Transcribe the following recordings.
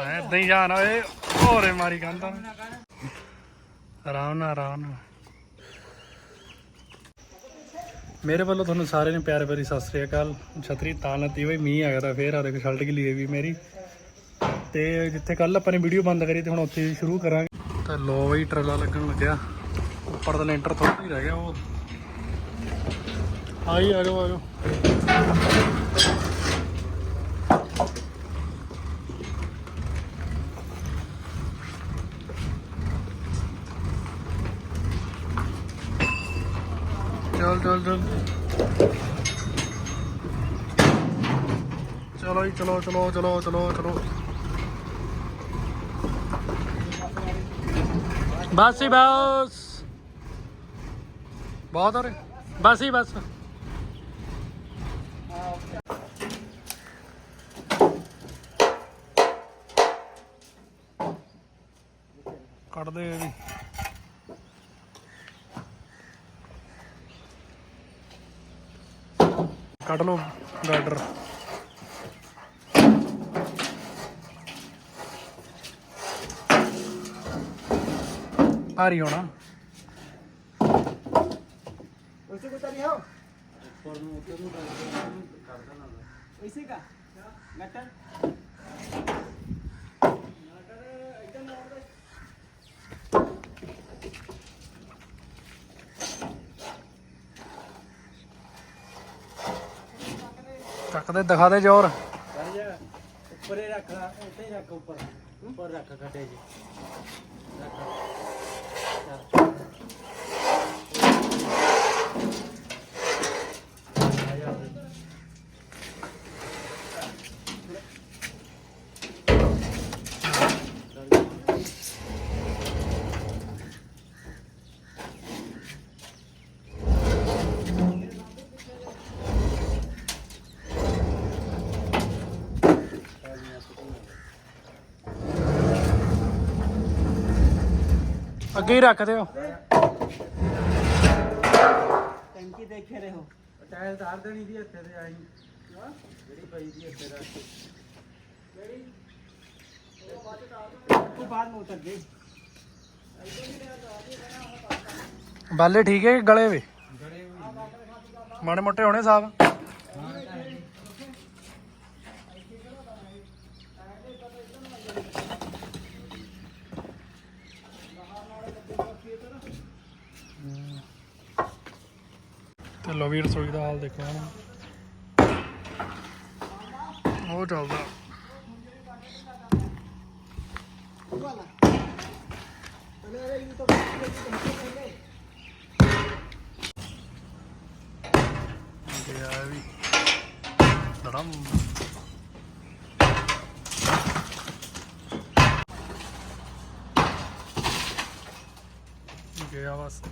ਐਦਾਂ ਹੀ ਜਾਣ ਓਏ ਹੋਰੇ ਮਾਰੀ ਕੰਦਾ ਆਰਾਮ ਨਾਲ ਆਰਾਮ ਨਾਲ ਮੇਰੇ ਵੱਲੋਂ ਤੁਹਾਨੂੰ ਸਾਰਿਆਂ ਨੂੰ ਪਿਆਰ ਭਰੀ ਸਤਿ ਸ੍ਰੀ ਅਕਾਲ। ਛਤਰੀ ਤਾਂ ਲੱਤੀ ਹੋਈ ਮੀਂਹ ਆ ਗਿਆ ਤਾਂ ਫੇਰ ਆ ਦੇਖੋ ਸ਼ਰਟ ਗਿੱਲੀ ਹੋਈ ਵੀ ਮੇਰੀ। ਤੇ ਜਿੱਥੇ ਕੱਲ ਆਪਾਂ ਨੇ ਵੀਡੀਓ ਬੰਦ ਕਰੀ ਤੇ ਹੁਣ ਉੱਥੇ ਸ਼ੁਰੂ ਕਰਾਂਗੇ। ਤਾਂ ਲੋ ਬਈ ਟਰਲਾ ਲੱਗਣ ਲੱਗਿਆ। ਉੱਪਰ ਦਾ ਲੈਂਟਰ ਥੋੜਾ ਹੀ ਰਹਿ ਗਿਆ ਉਹ ਆਈ ਆ ਜਾਓ ਆ ਜਾਓ। ਚਲ ਚਲ ਚਲ ਚਲੋ ਜੀ ਚਲੋ ਚਲੋ ਚਲੋ ਚਲੋ ਚਲੋ ਬਸ ਹੀ ਬਸ ਬਹੁਤ ਹੋ ਰਹੇ ਬਸ ਹੀ ਬਸ ਕੱਢ ਦੇ ਇਹ ਵੀ ਕੱਢ ਲਓ ਗਾਡਰ ਭਾਰੀ ਹੋਣਾ वैसे कुछ नहीं हो वैसे का मटर ਚੱਕ ਦੇ ਦਿਖਾ ਦੇ ਜ਼ੋਰ। ਉੱਪਰੇ ਰੱਖ ਉੱਤੇ ਰੱਖ ਉੱਪਰ। ਉੱਪਰ ਰੱਖ ਖੱਡੇ ਜੀ ਅੱਗੇ ਹੀ ਰੱਖ ਦਿਓ ਟੈਂਕੀ ਦੇਖੇ ਰਹੋ ਟਾਇਲ ਧਾਰ ਦੇਣੀ ਦੀ ਇੱਥੇ ਤੇ ਆਈ ਜਿਹੜੀ ਪਈ ਦੀ ਇੱਥੇ ਰੱਖ ਜਿਹੜੀ ਉਹ ਬਾਅਦ ਚ ਉਹ ਬਾਅਦ ਨੂੰ ਉਤਰ ਗਈ ਬਾਲੇ ਠੀਕ ਹੈ ਗਲੇ ਵੇ ਮਾੜੇ ਮੋਟੇ ਹੋਣੇ ਸਾਹਿਬ ਤੇ ਲੋ ਵੀ ਰਸੋਈ ਦਾ ਹਾਲ ਦੇਖੋ ਹੁਣ। ਉਹ ਚੱਲਦਾ। ਗਿਆ ਵੀ। ਧੜਮ ਗਿਆ ਬਸ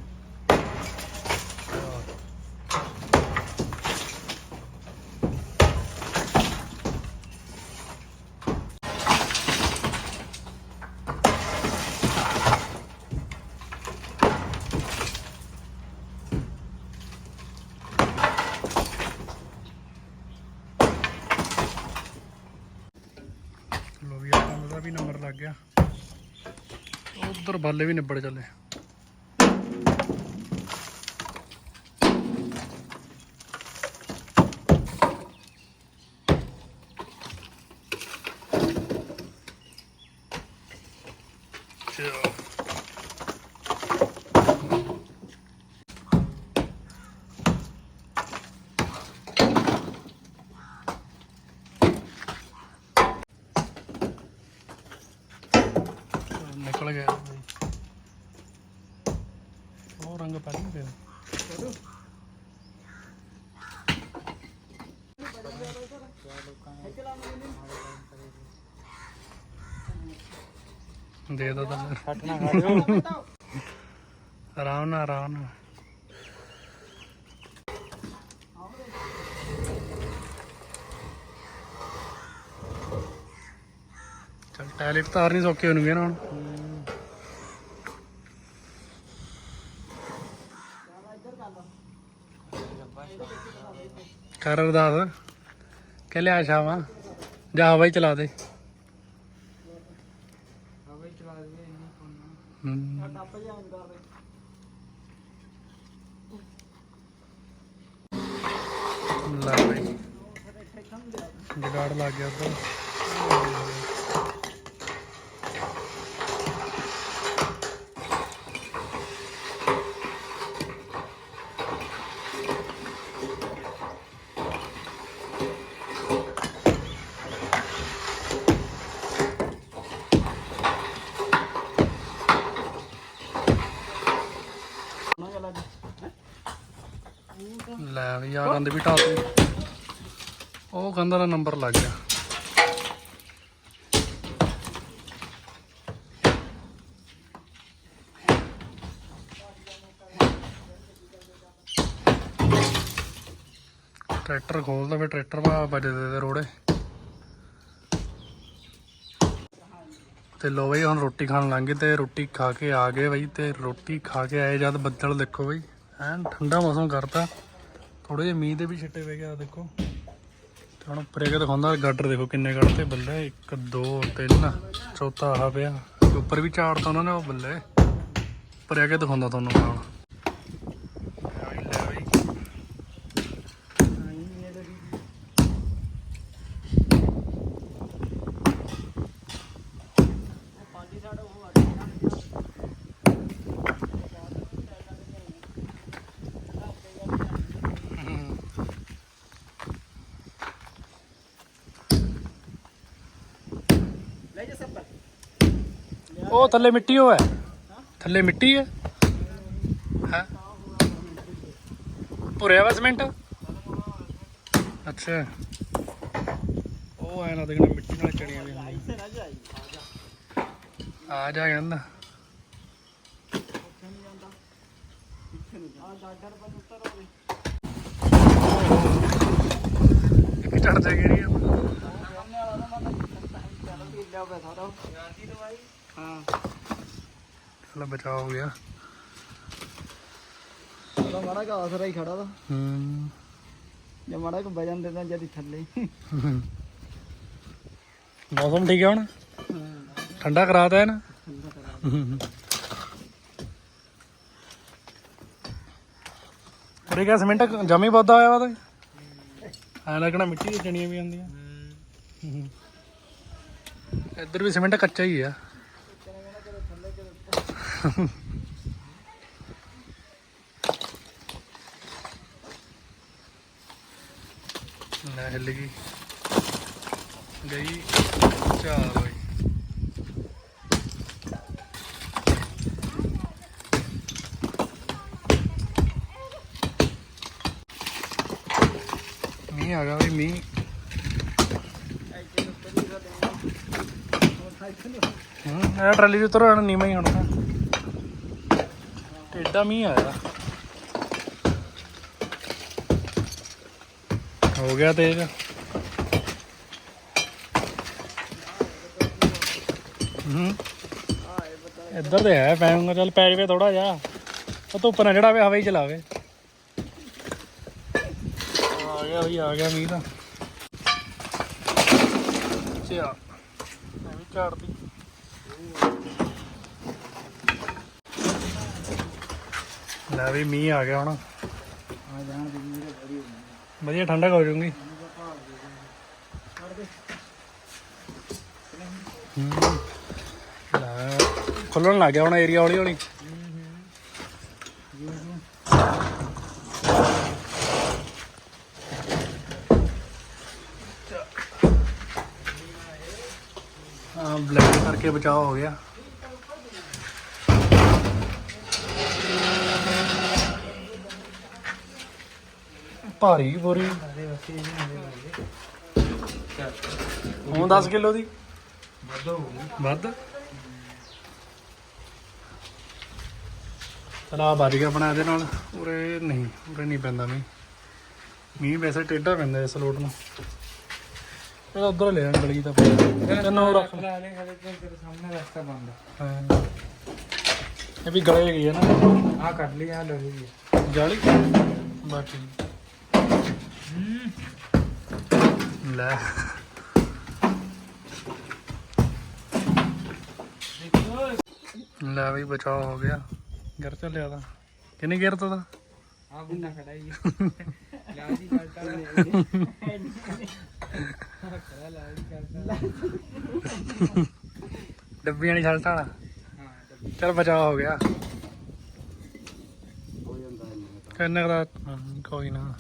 ਲੋ ਵੀ ਆਪਾਂ ਦਾ ਵੀ ਨੰਬਰ ਲੱਗ ਗਿਆ ਉਧਰ ਬਾਲੇ ਵੀ ਨਿਬੜ ਚੱਲੇ। ਚਲੋ ਨਿਕਲ ਗਿਆ ਬਈ ਉਹ ਰੰਗ ਪੈ ਨਹੀਂ ਪਿਆ ਦੇ ਦੋ ਤਾਂ ਨਾ ਖਾ ਲਿਓ। ਆਰਾਮ ਨਾਲ ਆਰਾਮ ਨਾਲ। ਚਲ ਟਾਇਲਟ ਤਾਰ ਨਹੀਂ ਸੌਕੇ ਹੋਣਗੇ ਨਾ ਹੁਣ। ਕਰ ਅਰਦਾਸ। ਕਿ ਲਿਆ ਸ਼ਾਵਾ ਜਾ ਹਵਾ ਹੀ ਚਲਾ ਦੇ ਹਵਾ ਹੀ ਚਲਾ ਦੇ ਇੰਨੀ ਕੋਨਾ ਹੂੰ। ਟੱਪ ਜਾ ਅੰਦਰ ਲੈ ਬਈ ਜਗਾੜ ਲੱਗ ਗਿਆ ਉਧਰ ਨਾ ਚਲਾ ਦੇ ਲੈ ਵੀ ਆ ਕੰਦ ਵੀ ਢਾਤੀ ਉਹ ਕੰਧਾਂ ਦਾ ਨੰਬਰ ਲੱਗ ਗਿਆ। ਟਰੈਕਟਰ ਖੋਲਦਾ ਫਿਰ ਟਰੈਕਟਰ ਵਾ ਵੱਜਦੇ ਤੇ ਰੋੜੇ। ਤੇ ਲੋ ਬਈ, ਹੁਣ ਰੋਟੀ ਖਾਣ ਲੰਘੇ ਤੇ ਰੋਟੀ ਖਾ ਕੇ ਆ ਗਏ ਬਈ, ਤੇ ਰੋਟੀ ਖਾ ਕੇ ਆਏ ਜਦ ਬੱਦਲ ਦੇਖੋ ਬਈ। ਐਨ ਠੰਡਾ ਮੌਸਮ ਕਰਤਾ। ਥੋੜੇ ਜਿਹੇ ਮੀਂਹ ਦੇ ਵੀ ਛਿੱਟੇ ਪੈ ਗਏ ਆ ਦੇਖੋ। ਤੇ ਹੁਣ ਉੱਪਰ ਕੇ ਦਿਖਾਉਂਦਾ ਗਾਡਰ ਦੇਖੋ ਕਿੰਨੇ ਕੱਢਤੇ ਬੱਲੇ 1 2 3 ਚੌਥਾ ਆ ਪਿਆ। ਉੱਪਰ ਵੀ ਝਾੜਤਾ ਉਹਨਾਂ ਨੇ ਉਹ ਬੱਲੇ। ਉੱਪਰ ਕੇ ਦਿਖਾਉਂਦਾ ਤੁਹਾਨੂੰ ਨਾਲ ਆਈ ਲੈ ਬਈ ਆਈ ਇਹ ਤੇ ਪਾਜੀ ਸਾਡਾ ਉਹ ਆ ਗਿਆ ਲੈ ਜਾ ਸਭ ਉਹ ਥੱਲੇ ਮਿੱਟੀ ਉਹ ਥੱਲੇ ਮਿੱਟੀ ਹੈ। ਹੈ? ਭੁਰਿਆ ਵਾ ਸੀਮੈਂਟ? ਅੱਛਾ। ਉਹ ਐ ਨਾ ਦੇਖਣਾ ਮਿੱਟੀ ਨਾਲ ਚੜੀਆਂ ਵੀ ਹੁੰਦੀਆਂ। ਆ ਜਾ ਕਹਿੰਦਾ ਇੱਕ ਚੜ ਜਾ ਗਈ ਸਾਹਮਣੇ ਹਾਂ। ਚਲ ਬਚਾਅ ਹੋ ਗਿਆ। ਉਹਦਾ ਮਾੜਾ ਕਾ ਆਸਰਾ ਹੀ ਖੜਾ ਦਾ ਹੂੰ। ਜੇ ਮਾੜਾ ਕੋ ਵਜਨ ਦੇ ਤਾਂ ਜਦੀ ਥੱਲੇ ਮੌਸਮ ਠੀਕ ਹੈ ਹੁਣ? ਠੰਡਾ ਕਰਾਤਾ ਹੈ ਨਾ ਉਰੇ ਕਿਆ ਸਿਮੈਂਟ ਜਮੀ ਬਹੁਤਾ ਹੋਇਆ ਵਾ ਤੇ? ਐ ਲੱਗਣਾ ਮਿੱਟੀ ਦੀ ਚਣੀਆਂ ਵੀ ਆਉਂਦੀਆਂ। ਇੱਧਰ ਵੀ ਸਿਮੈਂਟ ਕੱਚਾ ਹੀ ਆ। ਲੈ ਹਿੱਲ ਗਈ। ਗਈ ਚਾਲ ਹੋਈ ਮੀਂਹ ਆ ਗਿਆ ਵੀ ਮੀਂਹ। ਹੂੰ, ਇਹ ਟਰਾਲੀ ਦੇ ਉੱਤਰ ਆਣਾ ਨੀਵਾਂ ਹੀ ਹੁਣ। ਤਾਂ ਟੇਡਾ ਮੀਂਹ ਆਇਆ ਹੋ ਗਿਆ ਤੇਜ਼ ਹੂੰ ਇੱਧਰ ਤੇ ਹੈ ਪੈਂਗਾ ਚੱਲ ਪੈ ਜਵੇ ਥੋੜਾ ਜਿਹਾ ਉਹ ਧੁੱਪ ਨਾ ਜਿਹੜਾ ਵੇ ਹਵਾ ਹੀ ਚਲਾਵੇ ਆ ਗਿਆ ਵੀ ਆ ਗਿਆ ਮੀਂਹ ਤਾਂ ਚਾ ਮੈਂ ਵੀ ਝਾੜਦੀ ਲੈ ਵੀ ਮੀਂਹ ਆ ਗਿਆ ਹੁਣ। ਆ ਜਾਣ ਦੀ ਮੇਰੇ ਬੜੀ ਵਧੀਆ ਠੰਡਕ ਹੋ ਜਾਊਗੀ। ਖੁੱਲਣ ਲੱਗ ਗਿਆ ਹੁਣ ਏਰੀਆ ਹੌਲੀ ਹੌਲੀ। ਹਾਂ ਬਲੈਕ ਕਰਕੇ ਬਚਾਅ ਹੋ ਗਿਆ। ਭਾਰੀ ਬੋਰੀ। ਹੁਣ 10 ਕਿਲੋ ਦੀ? ਵੱਧ? ਚਲਾ ਵੱਜ ਗਿਆ ਆਪਣਾ ਇਹਦੇ ਨਾਲ। ਉਰੇ ਨਹੀਂ ਉਰੇ ਨਹੀਂ ਪੈਂਦਾ ਮੀਂਹ। ਮੀਂਹ ਵੈਸੇ ਟੇਢਾ ਪੈਂਦਾ ਇਸ ਲੋਟ ਨੂੰ। ਇਹ ਉਧਰ ਲੈ ਜਾਣ ਗਲੀ ਦਾ ਤੈਨੂੰ ਰੱਖ ਲੈ ਹਲੇ ਤੇ ਤੇਰੇ ਸਾਹਮਣੇ ਰਸਤਾ ਬੰਦ ਹਾਂ। ਇਹ ਵੀ ਗਲੇ ਗਈ ਹੈ ਨਾ। ਆ ਕਰ ਲਈ ਆ ਲੋਹੀ ਦੀ ਜਾਲੀ? ਬਾਕੀ ਲੈ। ਲੈ ਵੀ ਬਚਾਓ ਹੋ ਗਿਆ। ਗਿਰ ਚੱਲਿਆ ਤਾਂ। ਕਿੰਨੇ ਗਿਰ ਤਾ ਆ ਬੁੰਨਾ ਖੜਾ ਹੀ ਲਾ ਜੀ ਕਰਤਾ ਨੇ ਲਾ ਜੀ ਕਰਤਾ ਡੱਬੀ। ਚਲ ਬਚਾ ਹੋ ਗਿਆ। ਕੋਈ ਨਾ।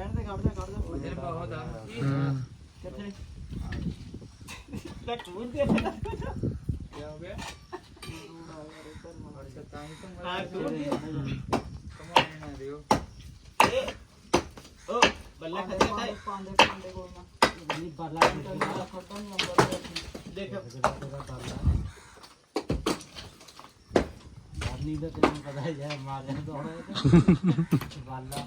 रहने दे काट दे काट दे वजन बहुत आ ਹਮ। कितने तक कूद दे क्या हो गया हाँ, कूद दे। ए, ओ बल्ला खत्म है पांडे पांडे बोलना नहीं बल्ला खत्म नंबर देखो ਨਹੀਂ ਤਾਂ ਤੈਨੂੰ ਪਤਾ ਹੀ ਹੈ ਮਾਰਨ ਤੋਂ ਬਾਲਾ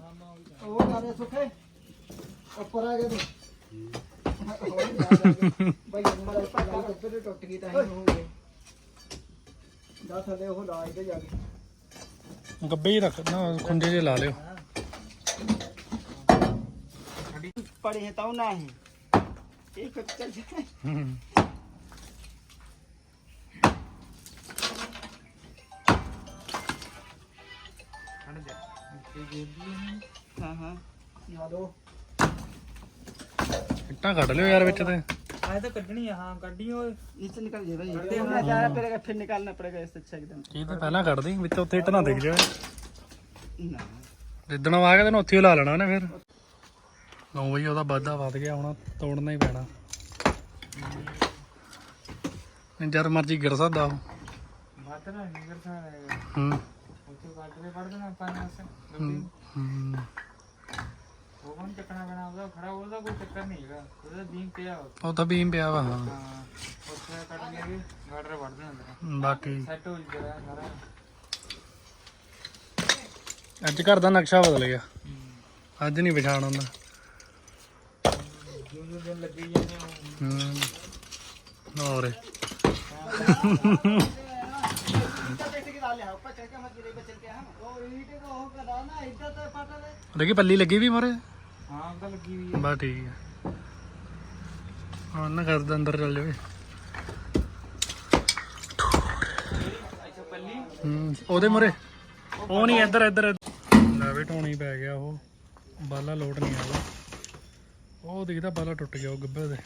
ਉਹ ਕਰੇ ਸੁਖੇ ਉੱਪਰ ਆ ਗਏ ਭਾਈ ਨੰਬਰ ਆ ਪਾ ਉੱਪਰ ਟੁੱਟ ਗਈ ਤਾਂ ਹੀ ਹੋ ਗਏ ਦਾ ਥੱਲੇ ਉਹ ਲਾਈ ਤੇ ਜਾ ਕੇ ਗੱਬੇ ਹੀ ਰੱਖ ਨਾ ਖੁੰਝੇ ਜੇ ਲਾ ਲਿਓ पड़े हैं तो ना है एक चल जाए ਹਮ। हाँ हाँ ना दो ਇੱਟਾਂ ਕੱਢ ਲਿਓ ਯਾਰ ਵਿੱਚ ਤੇ ਆਏ ਤਾਂ ਕੱਢਣੀ ਆ ਹਾਂ ਕੱਢੀ ਓਏ नीचे निकल जाए भाई निकलना जाना पड़ेगा फिर निकालना पड़ेगा इससे अच्छा एकदम ਇਹ ਤਾਂ ਪਹਿਲਾਂ ਕੱਢ ਦੀ ਵਿੱਚ ਉੱਥੇ ਇੱਟ ਨਾ ਦਿਖ ਜਾਵੇ ना ਜਿੱਦਣ ਆ ਗਿਆ ਤੈਨੂੰ ਉੱਥੇ ਹੀ ਲਾ ਲੈਣਾ ਉਹਨੇ ਫਿਰ ਲਓ ਬਈ ਉਹਦਾ ਵਾਧਾ ਵੱਧ ਗਿਆ ਹੁਣ ਤੋੜਨਾ ਹੀ ਪੈਣਾ ਜਦ ਮਰਜੀ ਗਿਰ ਸਕਦਾ ਉਹ ਬਾਤਨਾ ਨਿਕਲ ਸਕਦਾ ਹੂੰ ਉੱਥੇ ਕੱਢ ਕੇ ਪੜ ਦੇਣਾ ਆਪਾਂ ਨੇ ਉਸ ਹੂੰ, ਹੂੰ ਉਹ ਕੌਣ ਚੱਕਣਾ ਪੈਣਾ ਉਹਦਾ ਖੜਾ ਉਹਦਾ ਕੋਈ ਚੱਕਰ ਨਹੀਂ ਹੈਗਾ ਉਹਦਾ ਬੀਮ ਪਿਆ ਵਾ। ਉਹ ਤਾਂ ਬੀਮ ਪਿਆ ਵਾ ਹਾਂ ਹਾਂ ਉੱਥੇ ਕੱਢ ਕੇ ਗਾਡਰ ਵੜ ਦੇਣਾ ਅੰਦਰ ਬਾਕੀ ਸੈੱਟ ਹੋ ਜੂਗਾ ਸਾਰਾ ਅੱਜ ਘਰ ਦਾ ਨਕਸ਼ਾ ਬਦਲ ਗਿਆ ਅੱਜ ਨਹੀਂ ਪਛਾਣ ਆਉਂਦਾ ਜੋ ਜੋ ਦਿਨ ਲੱਗੀ ਜਾਂਦੇ ਆ ਹੂੰ ਹੋਰ कैसे गिरा ले ऊपर चढ़ ਹਾਂ ਠੀਕ ਹੈ। ਹਾਂ ਨਾ ਦੇ ਅੰਦਰ ਚੱਲ ਜਾਵੇ ਉਹਦੇ ਮੁਰੇ ਉਹ ਨਹੀਂ ਇੱਧਰ ਇੱਧਰ ਲੈ ਵੀ ਢੋਣੀ ਪੈ ਗਿਆ ਉਹ। ਬਾਲਾ ਲੋਟ ਨਹੀਂ ਆਉਂਦਾ। ਉਹ ਦਿਖਦਾ ਬਾਲਾ ਟੁੱਟ ਗਿਆ ਉਹ ਗੱਬੇ ਦੇ।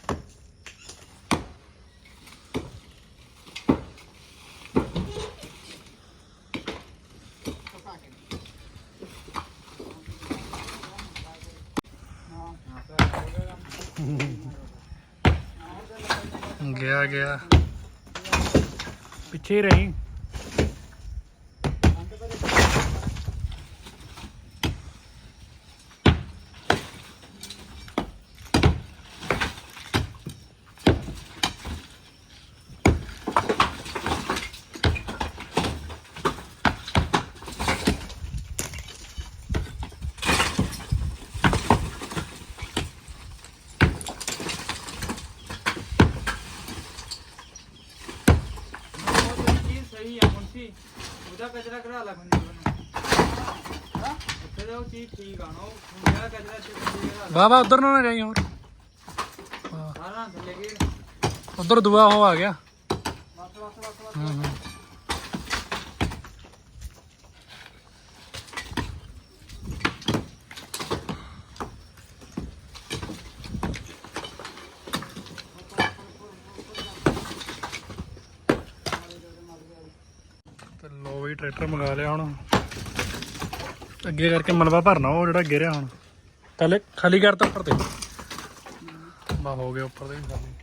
ਗਿਆ ਗਿਆ। ਪਿੱਛੇ ਰਹੀ ਉਹ ਚੀਜ਼ ਮੁੰਸ਼ੀ ਉਹਦਾ ਕਚਰਾ ਕਢਾ ਲਾ ਬੰਦੇ ਨੂੰ ਹਾਂ? ਉੱਥੇ ਦਾ ਉਹ ਚੀਜ਼ ਠੀਕ ਆ ਨਾ ਉਹ ਜਿਹੜਾ ਕਚਰਾ ਤੇ ਬੰਦੇ ਕਢਾ ਲਾ। ਬਾਬਾ ਉਧਰ ਨੂੰ ਨਾ ਜਾਈ ਹੋਰ। ਹਾਂ, ਸਾਰਾ ਥੱਲੇ ਗਏ ਉਧਰ ਦੁਆ ਹੋ ਆ ਗਿਆ। ਹੂੰ ਹੂੰ। ਟਰੈਕਟਰ ਮੰਗਾ ਲਿਆ ਹੁਣ। ਅੱਗੇ ਕਰਕੇ ਮਲਬਾ ਭਰਨਾ ਉਹ ਜਿਹੜਾ ਗਿਰਿਆ ਹੁਣ। ਪਹਿਲੇ ਖਾਲੀ ਕਰਤਾ ਉੱਪਰ ਤੇ। ਬਾ, ਹੋ ਗਿਆ ਉੱਪਰ ਦੇ ਵੀ ਖਾਲੀ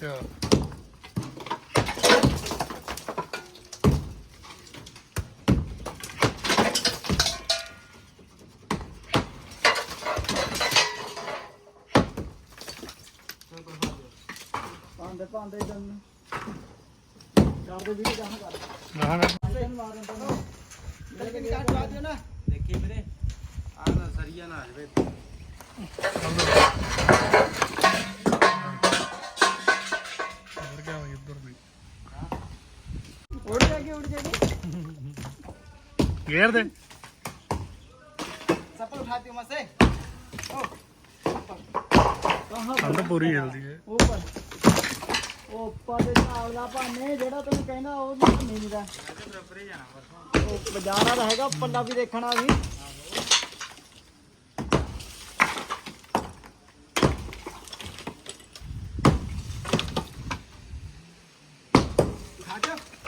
ਚਲ ਪਾਉਂਦੇ ਪਾਉਂਦੇ ਜਨ ਕਰਦੇ ਵੀ ਜਾਣਾ ਕਰ ਗਾਹਾਂ ਕਰ। ਤੈਨੂੰ ਮਾਰਨ ਤੈਨੂੰ ਲੈ ਕੇ ਕੱਟ ਲਾ ਦਿਓ ਨਾ ਦੇਖੀ ਵੀਰੇ ਆਹ ਨਾ ਸਰੀਆ ਨਾ ਜਵੇ ਹੋਰ ਕਿਆ ਹੋਈ ਉੱਧਰ ਵੀ ਉੜ ਜਾਗੀ ਉੜ ਜਾਗੀ ਗੇਰ ਦੇ चप्पल उठाती हूँ मैं से ਠੰਡ ਪੂਰੀ ਹਿਲਦੀ ਹੈ ऊपर ਉੱਪਰ ਦੇ ਢਾਲ ਦਾ ਭਾਵੇਂ ਜਿਹੜਾ ਤੈਨੂੰ ਕਹਿੰਦਾ ਉਹ ਨਹੀਂ ਭਾਵੇਂ ਨਹੀਂ ਦਾ। ਉਹ ਬਾਜ਼ਾਰਾਂ ਦਾ ਹੈਗਾ ਪੱਲਾ ਵੀ ਦੇਖਣਾ ਸੀ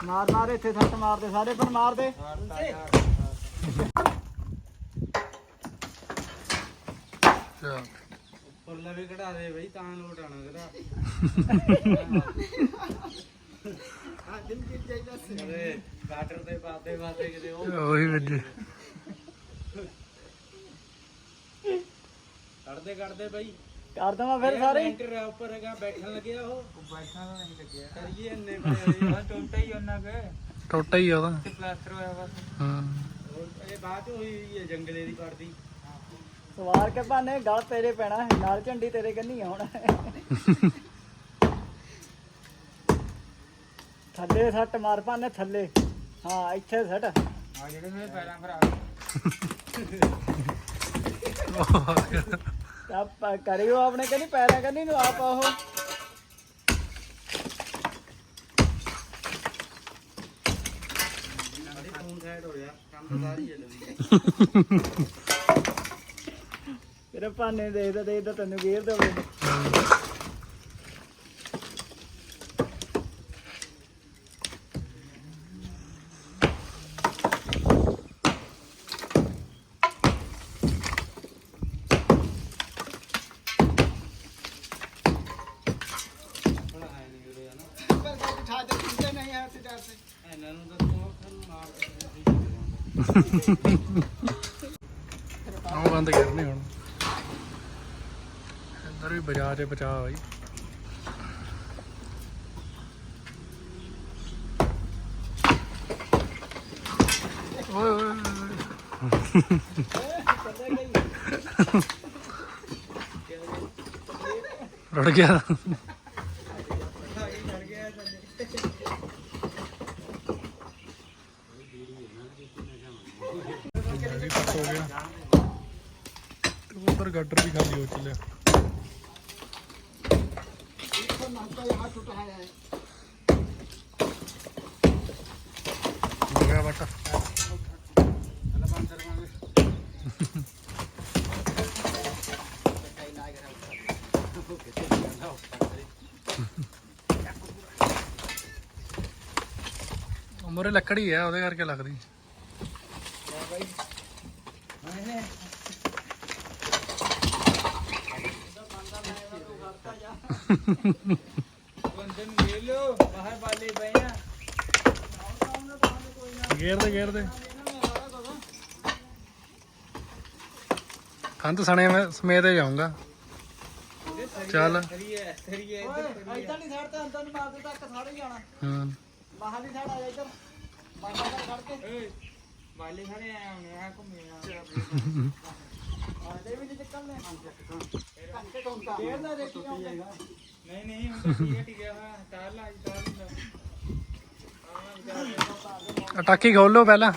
ਮਾਰ ਮਾਰ ਇੱਥੇ ਥੱਟ ਮਾਰਦੇ ਸਾਰੇ ਪਰ ਮਾਰਦੇ। ਦੇ ਬਈ ਤਾਂ ਲੋਟ ਆਣਾ ਤੇਰਾ। ਹਾਂ ਦਿਲ ਕਿੱਥੇ ਚਾਹੀਦਾ ਸੀ। ਅਰੇ ਕਾਟਰ ਤੇ ਪਾਤੇ ਪਾਤੇ ਕਿਤੇ ਉਹ ਉਹੀ ਵੱਜੇ ਕੱਢਦੇ ਕੱਢਦੇ ਬਈ। ਕਰ ਦਵਾਂ ਫਿਰ ਸਾਰੇ। ਲੈਂਟਰ ਆ ਉੱਪਰ ਹੈਗਾ ਬੈਠਣ ਲੱਗਿਆ ਉਹ। ਬੈਠਣ ਨਹੀਂ ਲੱਗਿਆ। ਕਰੀਏ ਇੰਨੇ ਬੜੇ ਆ ਟੁੱਟਾ ਹੀ ਉਹਨਾਂ ਕੇ ਟੋਟਾ ਹੀ ਆ ਉਹਦਾ। ਤੇ ਪਲਾਸਟਰ ਹੋਇਆ ਬਸ ਹਾਂ। ਇਹ ਬਾਅਦ ਹੋਈ ਹੈ ਜੰਗਲੇ ਦੀ ਪੜਦੀ। ਸਵਾਰ ਕੇ ਭਾਨੇ ਗਲ ਤੇਰੇ ਪੈਣਾ ਨਾਲ ਝੰਡੀ ਤੇਰੇ ਕੰਨੀ ਆ ਹੁਣ। ਥੱਲੇ ਸੱਟ ਮਾਰ ਭਾਨੇ ਥੱਲੇ। ਹਾਂ ਇੱਥੇ ਸੱਟ। ਆ ਜਿਹੜੇ ਮੇਰੇ ਪੈਰਾਂ ਪਰ ਆ ਆਪ ਕਰਿਓ ਆਪਣੇ ਕੰਨੀ ਪੈਰਾਂ ਕੰਨੀ ਨੂੰ ਆਪ ਆਹੋ ਫੋਨ ਸਾਈਡ ਹੋ ਜਾ ਕੰਮ ਸਾਰੀ ਚੱਲਦੀ ਤੇਰੇ ਭਾਨੇ ਦੇਖਦਾ ਦੇਖਦਾ ਤੈਨੂੰ ਗੇਰ ਦੇਵੇ ਹੁਣ ਆਏ ਨਹੀਂ ਵੀਰੇ ਨਾ ਪਰ ਕੋਈ ਉਠਾ ਦੇ ਕਿੰਨੇ ਨਹੀਂ ਹੈ ਤੇ ਡਰ ਸੇ ਇਹਨਾਂ ਨੂੰ ਤਾਂ ਤੂੰ ਫਿਰ ਮਾਰ ਉਹ ਬੰਦ ਕਰਨੇ ਹੁਣ ਇੱਧਰ ਵੀ ਬਚਾ ਬਾਈ ਓਏ ਓਏ ਓਏ। ਗਿਆ ਇਹ ਵੀ ਕੱਟ ਹੋ ਗਿਆ ਤੇ ਉਧਰ ਗਟਰ ਵੀ ਖਾਲੀ ਹੋ ਚੱਲਿਆ ਨਾਤਾ ਯਹਾਂ ਟੁੱਟਾ ਹੈ ਹੋ ਗਿਆ ਬਟ ਉਮਰੇ ਲੱਕੜੀ ਹੈ ਉਹਦੇ ਕਰਕੇ ਲੱਗਦੀ। ਬੰਦੇ ਨੂੰ ਲੈ ਲਓ ਬਾਹਰ ਬਾਲੇ ਪਏ ਆ ਗੇਰ ਦੇ ਗੇਰ ਦੇ। ਕੰਧ ਸਣੇ ਮੈਂ ਸਮੇਤ ਹੀ ਜਾਊਂਗਾ। ਚੱਲ। ਸਰੀਏ ਸਰੀਏ ਓਏ ਇਦਾਂ ਨਹੀਂ ਤੇ ਅੰਦਰ ਨੂੰ ਮਾਰਦੇ ਤੱਕ ਸਾਰੇ ਜਾਣਾ। ਹਾਂ। ਬਾਹਰ ਦੀ ਸਾਈਡ ਆ ਜਾ ਇੱਧਰ। ਬਾਹਰ ਸਾਰੇ ਆਏ ਹੋਣੇ ਆ ਘੁੰਮੇ ਆ ਆਦੇ ਵੀ ਨਹੀਂ ਨਿਕਲਨੇ ਕੰਕੇ ਤੋਂ ਗੇਰ ਨਾ ਦੇਖੀ ਜਾਊਗਾ ਨਹੀਂ ਨਹੀਂ ਹੁਣ ਠੀਕ ਠੀਕ ਹੈ ਤਾਰ ਲਾ ਤਾਰ ਟਾਕੀ ਖੋਲ ਲਓ ਪਹਿਲਾਂ।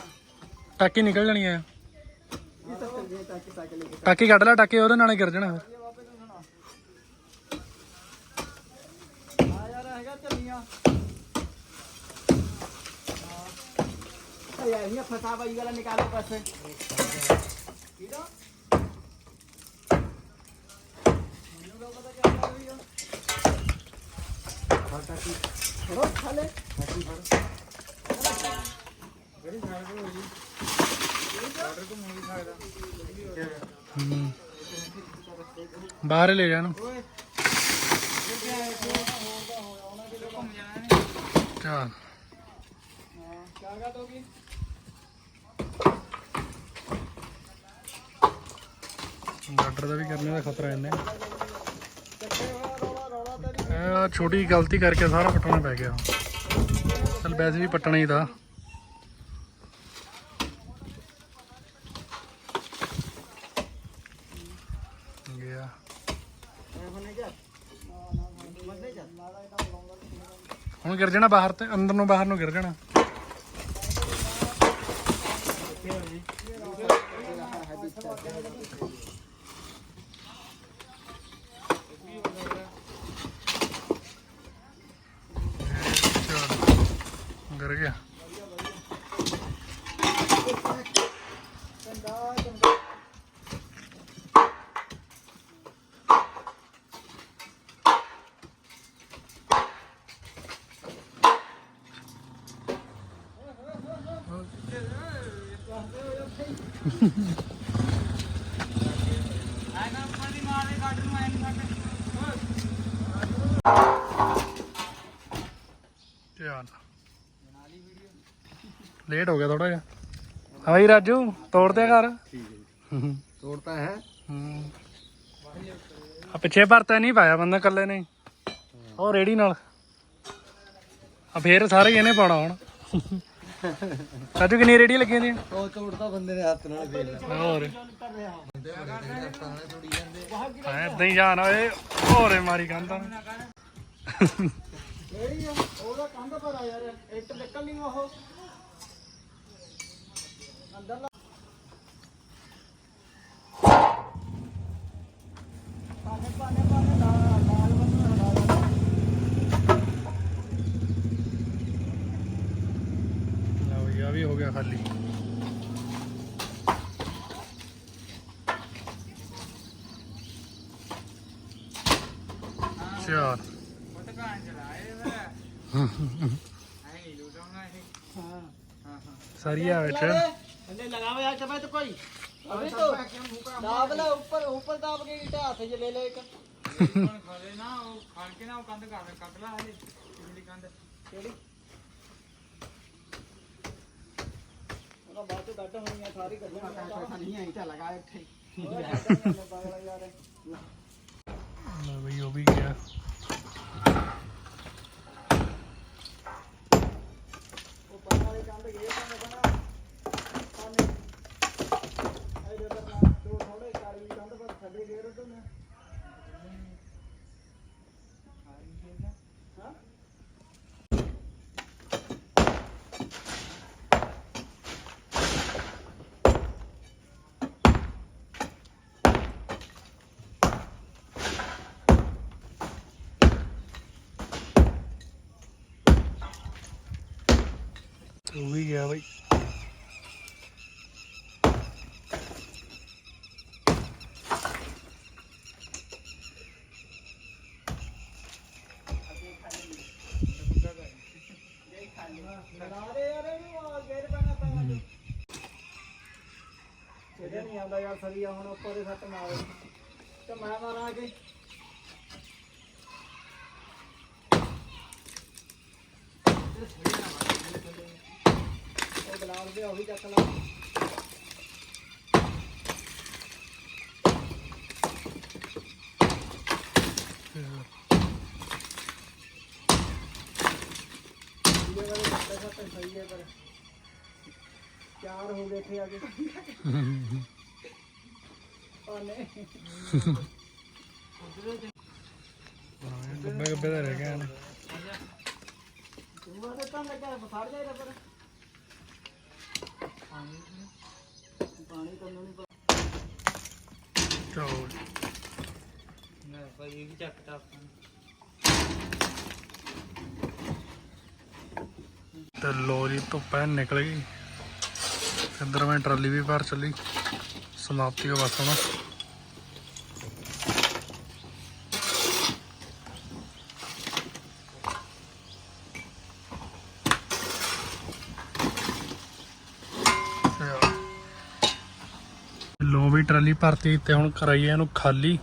ਟਾਕੀ ਨਿਕਲ ਜਾਣੀ ਆ। ਟਾਕੀ ਕੱਢ ਲੈ, ਟਾਕੀ ਉਹਦੇ ਨਾਲ ਗਿਰ ਜਾਣਾ ਫਿਰ ਵਾਪਸ ਨੂੰ ਸੁਣਾ ਆ ਯਾਰ ਹੈਗਾ ਚੱਲੀਆਂ ਆ ਯਾਰ ਇਹ ਫਸਾ ਬਾਈ ਵਾਲਾ ਨਿਕਾਲੋ ਪੈਸੇ ਕਿਹਦਾ ਮੈਨੂੰ ਕਾ ਪਤਾ ਕਿਆ ਕਰ ਰਹੀ ਹੋ ਫਟਾ ਕੀ ਥੋੜਾ ਖਾਲੇ ਫਟੀ ਫੜ ਬੜੀ ਸਾਈਡ ਤੋਂ ਹੋ ਜੀ ਆਰਡਰ ਤੋਂ ਮੁੰਗੀ ਸਕਦਾ ਹੂੰ। ਬਾਹਰ ਹੀ ਲੈ ਜਾਣ ਓਏ ਇਹ ਕੀ ਹੈ ਇਹ ਘੁੰਮ ਜਾਣਾ ਨੇ ਚੱਲ ਹਾਂ ਕਿਆ ਗੱਲ ਹੋ ਗਈ ਗਾਡਰ ਦਾ ਵੀ ਕਰਨੇ ਦਾ ਖਤਰਾ ਇਹਨੇ ਚੱਕੇ ਇਹ ਛੋਟੀ ਗਲਤੀ ਕਰਕੇ ਸਾਰਾ ਪੱਟਣਾ ਪੈ ਗਿਆ। ਚਲ ਵੈਸੇ ਵੀ ਪੱਟਣਾ ਹੀ ਤਾਂ। ਗਿਆ। ਹੁਣ ਗਿਰ ਜਾਣਾ ਬਾਹਰ ਤੇ, ਅੰਦਰ ਨੂੰ ਬਾਹਰ ਨੂੰ ਗਿਰ ਜਾਣਾ ਚੱਲ। ਗਿਰ ਗਿਆ ਚੰਗਾ ਚੰਗਾ ਐ ਨਾ ਪਾਣੀ ਲੇਟ ਹੋ ਗਿਆ ਥੋੜਾ ਜਿਹਾ। ਹਾਂ ਭਾਈ ਰਾਜੂ ਤੋੜ ਦੇ ਘਰ? ਹੂੰ ਤੋੜਤਾ ਹੈ। ਹੂੰ। ਆ ਪਿੱਛੇ ਭਰਤਾ ਨਹੀਂ ਪਾਇਆ ਬੰਦਾ ਇਕੱਲੇ ਨੇ। ਉਹ ਰੇੜੀ ਨਾਲ। ਆ ਫੇਰ ਸਾਰੇ ਇਹਨੇ ਪਾਉਣਾ ਹੁਣ। ਰਾਜੂ ਕਿੰਨੀ ਰੇੜੀ ਲੱਗੀਆਂ ਦੀਆਂ ਉਹ ਤੋੜਤਾ ਬੰਦੇ ਨੇ ਹੱਥ ਨਾਲ ਫੇਰ। ਹੋਰ। ਐਦਾਂ ਹੀ ਜਾਣ ਓਏ। ਹੋਰੇ ਮਾਰੀ ਕੰਦਾ ਕਿਹੜੀ ਆ ਉਹਦਾ ਕੰਧ ਪਰ ਆ ਯਾਰ ਇੱਟ ਨਿਕਲ ਨਹੀਂ ਉਹ। ਅੰਦਰ ਲਾ। ਪਾਣੇ ਪਾਣੇ ਪਾਣੇ ਲਾਲ ਲਾਲ ਬੰਨ ਹਟਾ ਲਓ ਜੀ ਆ ਵੀ ਹੋ ਗਿਆ ਖਾਲੀ ਚਾਰ ਉਹ ਤਾਂ ਕਾਂ ਚਲਾਏ ਫਿਰ ਐ ਨਹੀਂ ਲੁਟਾਉਣਾ ਇਹ ਹਾਂ ਹਾਂ ਹਾਂ ਸਰੀਆ ਵਿੱਚ अंदर लगावे आज तब तो कोई अभी तो दाब ला ऊपर ऊपर दाब के ईटा हाथ से ले ले एक ਹੁਣ ਖੜੇ ਨਾ ਉਹ ਖੜ ਕੇ ਨਾ ਉਹ ਕੰਧ ਕਰ ਕੱਟ ਲਾ ਹਲੇ ਪਿਛਲੀ ਕੰਧ केड़ी ਉਹਦਾ ਬਾਅਦ ਚ ਕੱਢ ਹੋਣੀਆਂ ਸਾਰੀ ਕੱਢੀਆਂ ਖਾਣੀਆਂ ਈਟਾ ਲਗਾਏ ਇੱਥੇ ਯਾਰ ਬਈ ਉਹ ਵੀ ਗਿਆ। ਉਹ ਪਰਾਂ ਵਾਲੀ ਕੰਧ ਗਏ ਤਾਂ ਬਣਾ ਪਾਣੇ ਇਹ ਜਦੋਂ ਨਾ ਦੋ ਥੋੜੇ ਕਾਲੀ ਕੰਧ ਪਰ ਥੱਲੇ ਗਏ ਰੋ ਨੇ ਹਾਂ ਉਹ ਵੀ ਗਿਆ ਬਈ ਲਗਾ ਦੇ ਯਾਰ ਇਹਨੂੰ ਗੇਰ ਪੈਣਾ ਪੈਣਾ ਇਹਦੇ ਨਹੀਂ ਆਉਂਦਾ ਯਾਰ ਸਰੀਆ ਹੁਣ ਉੱਪਰ ਦੇ ਸੱਟ ਮਾਰੇ। ਤੇ ਮੈਂ ਮਾਰਾਂ ਅੱਗੇ ਉਹ ਗਲਾਸ ਦੇ ਉਹ ਵੀ ਚੱਕ ਲਾ। ਇਹ ਵਾਲੇ ਸੱਟੇ ਸਹੀ ਹੈ ਪਰ। ਚਾਰ ਹੋ ਗਏ ਇੱਥੇ ਆ ਕੇ। ਗੱਬੇ ਗੱਬੇ ਦਾ ਰਹਿ ਗਿਆ ਤੂੰ ਆਦੇ ਤਾਂ ਲੱਗਾ ਫਸਾੜ ਜਾਏਗਾ ਪਰ ਪਾਣੀ ਤੋਂ ਨਹੀਂ ਚਲੋ ਲੈ ਭਾਈ ਇਹ ਵੀ ਚੱਕਤਾ ਆਪਾਂ ਨੇ। ਤੇ ਲੋ ਜੀ, ਧੁੱਪੈ ਨਿਕਲ ਗਈ। ਇੱਧਰ ਮੈਂ ਟਰਾਲੀ ਵੀ ਭਰ ਚੱਲੀ। ਸਮਾਪਤੀ ਹੋ ਬਸ ਹੁਣ। ਲੋ ਭਰਤੀ ਤੇ ਹੁਣ ਕਰਾਈਏ ਇਹਨੂੰ ਖਾਲੀ।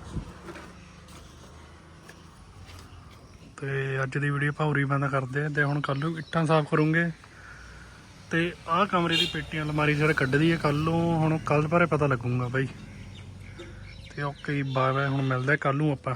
ਤੇ ਅੱਜ ਦੀ ਵੀਡੀਓ ਭਾਉਰੀ ਬੰਦ ਕਰਦੇ ਆ ਤੇ ਹੁਣ ਕੱਲ ਨੂੰ ਇੱਟਾਂ ਸਾਫ਼ ਕਰੂੰਗੇ। ਤੇ ਆਹ ਕਮਰੇ ਦੀ ਪੇਟੀਆਂ ਅਲਮਾਰੀ ਜਿਹੜਾ ਕੱਢਦੀ ਹੈ ਕੱਲ ਨੂੰ ਹੁਣ ਕੱਲ ਬਾਰੇ ਪਤਾ ਲੱਗੂਗਾ ਬਾਈ। ਤੇ ਓਕੇ ਬਾਏ ਬਾਏ ਹੁਣ ਮਿਲਦੇ ਕੱਲ ਨੂੰ ਆਪਾਂ।